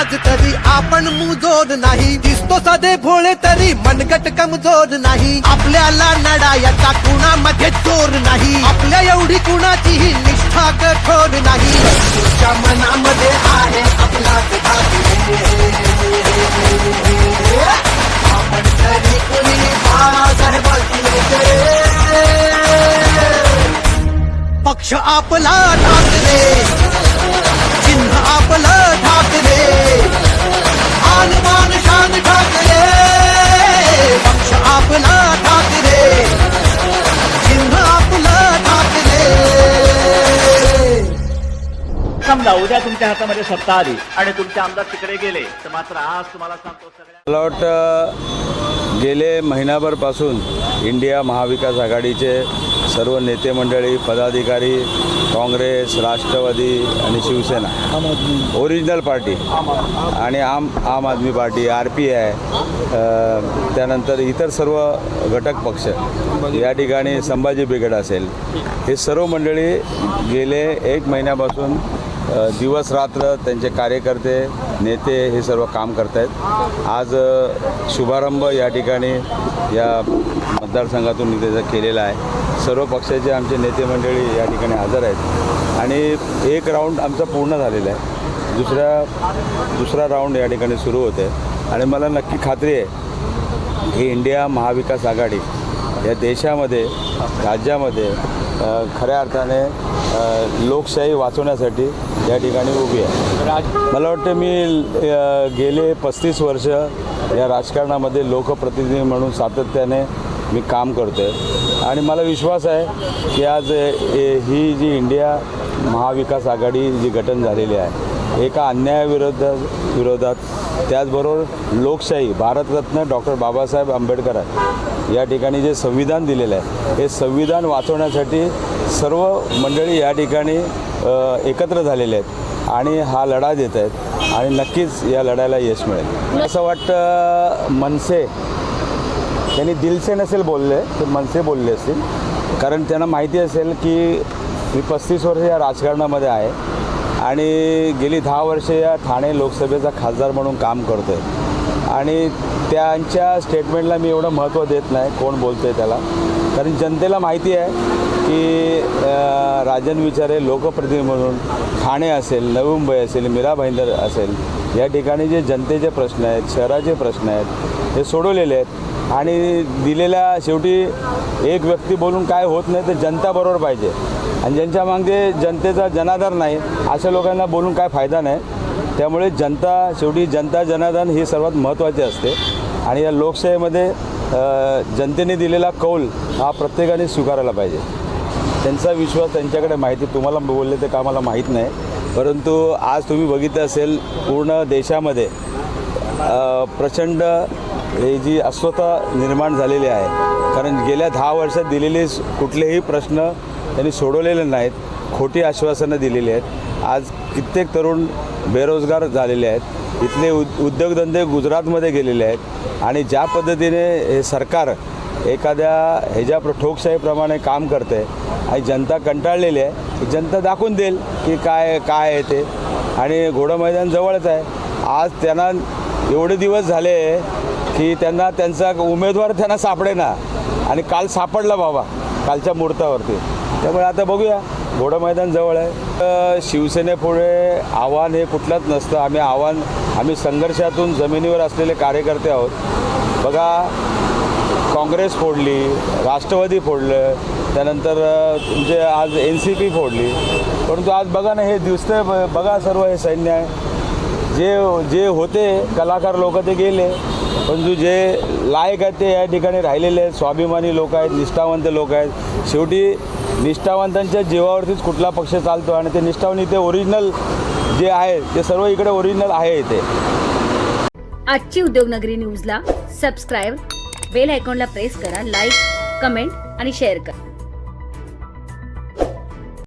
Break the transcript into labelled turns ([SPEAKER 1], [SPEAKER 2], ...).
[SPEAKER 1] तरी आपण मुजोर नाही. दिसतो साधे भोळे तरी मनगट कमजोर नाही. आपल्याला नडा याचा कुणामध्ये चोर नाही. आपल्या एवढी कुणाचीही निष्ठा कठोर नाही. तुझच्या मनामध्ये आहे आपला आपण तरी कुणी पक्ष आपला ठाकरे चिन्ह
[SPEAKER 2] समजा उद्या तुमच्या हातामध्ये सत्ता आली. आणि तुमचे आमदार तिकडे गेले तर मात्र आज तुम्हाला सांगतो सगळ्या
[SPEAKER 3] मला वाटतं गेले महिनाभरपासून इंडिया महाविकास आघाडीचे सर्व नेते मंडळी पदाधिकारी काँग्रेस राष्ट्रवादी आणि शिवसेना ओरिजिनल पार्टी आणि Aam Aam Aadmi party R P I त्यानंतर इतर सर्व घटक पक्ष या ठिकाणी संभाजी ब्रिगेड असेल हे सर्व मंडळी गेले एक महिन्यापासून दिवस रात्र त्यांचे कार्यकर्ते नेते हे सर्व काम करत आहेत आज शुभारंभ या ठिकाणी या मतदारसंघातून मी त्याचा केलेला आहे. सर्व पक्षाचे आमचे नेते मंडळी या ठिकाणी हजर आहेत. आणि एक राऊंड आमचा पूर्ण झालेला आहे. दुसऱ्या दुसरा राऊंड या ठिकाणी सुरू होते आणि मला नक्की खात्री आहे की इंडिया महाविकास आघाडी या देशामध्ये राज्यामध्ये खऱ्या अर्थाने लोकशाही वाचवण्यासाठी या ठिकाणी उभी आहे. मला वाटतं मी गेले पस्तीस वर्ष या राजकारणामध्ये लोकप्रतिनिधी म्हणून सातत्याने मी काम करतो आहे आणि मला विश्वास आहे की आज ए, ही जी इंडिया महाविकास आघाडी जी गठन झालेली आहे एका अन्यायाविरोध विरोधात त्याचबरोबर लोकशाही भारतरत्न डॉक्टर बाबासाहेब आंबेडकर या ठिकाणी जे संविधान दिलेलं आहे हे संविधान वाचवण्यासाठी सर्व मंडळी या ठिकाणी एकत्र झालेले आहेत आणि हा लढा देत आहेत आणि नक्कीच या लढायला यश मिळेल. असं वाटतं मनसे त्यांनी दिलसे नसेल बोलले तर मनसे बोलले असतील. कारण त्यांना माहिती असेल की मी पस्तीस वर्ष या राजकारणामध्ये आहे आणि गेली दहा वर्षे या ठाणे लोकसभेचा खासदार म्हणून काम करतो आहे आणि त्यांच्या स्टेटमेंटला मी एवढं महत्त्व देत नाही कोण बोलतं आहे त्याला. कारण जनतेला माहिती आहे की राजन विचारे लोकप्रतिनिधी म्हणून ठाणे असेल नवी मुंबई असेल मीरा भाईंदर असेल या ठिकाणी जे जनतेचे प्रश्न आहेत शहराचे प्रश्न आहेत हे सोडवलेले आहेत. आणि दिलेल्या शेवटी एक व्यक्ती बोलून काय होत नाही तर जनता बरोबर पाहिजे. आणि ज्यांच्या मागे जनतेचा जनाधार नाही अशा लोकांना बोलून काय फायदा नाही. त्यामुळे जनता शेवटी जनता जनाधार ही सर्वात महत्त्वाची असते. आणि या लोकशाहीमध्ये जनतेने दिलेला कौल हा प्रत्येकाने स्वीकारायला पाहिजे. त्यांचा विश्वास त्यांच्याकडे माहिती तुम्हाला बोलले ते का मला माहीत नाही. परंतु आज तुम्ही बघितलं असेल पूर्ण देशामध्ये प्रचंड हे जी अस्वस्थता निर्माण झालेली आहे. कारण गेल्या दहा वर्षात दिलेले कुठलेही प्रश्न त्यांनी सोडवलेले नाहीत. खोटी आश्वासनं दिलेली आहेत. आज कित्येक तरुण बेरोजगार झालेले आहेत. इथले उद उद्योगधंदे गुजरातमध्ये गेलेले आहेत. आणि ज्या पद्धतीने हे सरकार एखाद्या ह्याच्या प्र ठोकशाहीप्रमाणे काम करते आणि जनता कंटाळलेली आहे जनता दाखवून देईल की काय काय आहे ते. आणि घोडं मैदान जवळच आहे. आज त्यांना एवढे दिवस झाले की त्यांना त्यांचा उमेदवार त्यांना सापडेना. आणि काल सापडला बाबा कालच्या मुहूर्तावरती. त्यामुळे आता बघूया. घोडं मैदान जवळ आहे. तर शिवसेनेपुढे आव्हान हे कुठलंच नसतं. आम्ही आव्हान आम्ही संघर्षातून जमिनीवर असलेले कार्यकर्ते आहोत. बघा काँग्रेस फोडली राष्ट्रवादी फोडलं त्यानंतर म्हणजे तुमचे आज एन सी पी फोडली. परंतु आज बघा ना हे दिसतंय ब- बघा सर्व हे सैन्य आहे. जे जे होते कलाकार लोक ते गेले. परंतु जे लायक आहेत ते या ठिकाणी राहिलेले आहेत. स्वाभिमानी लोक आहेत निष्ठावंत लोक आहेत. शेवटी निष्ठावंतांच्या जीवावरतीच कुठला पक्ष चालतो आणि ते निष्ठावंत इथे ओरिजिनल जे आहे ते सर्व इकडे ओरिजिनल आहे इथे.
[SPEAKER 4] आजची उद्योगनगरी न्यूजला सबस्क्राईब बेल आयकॉनला प्रेस करा लाईक कमेंट आणि शेअर करा.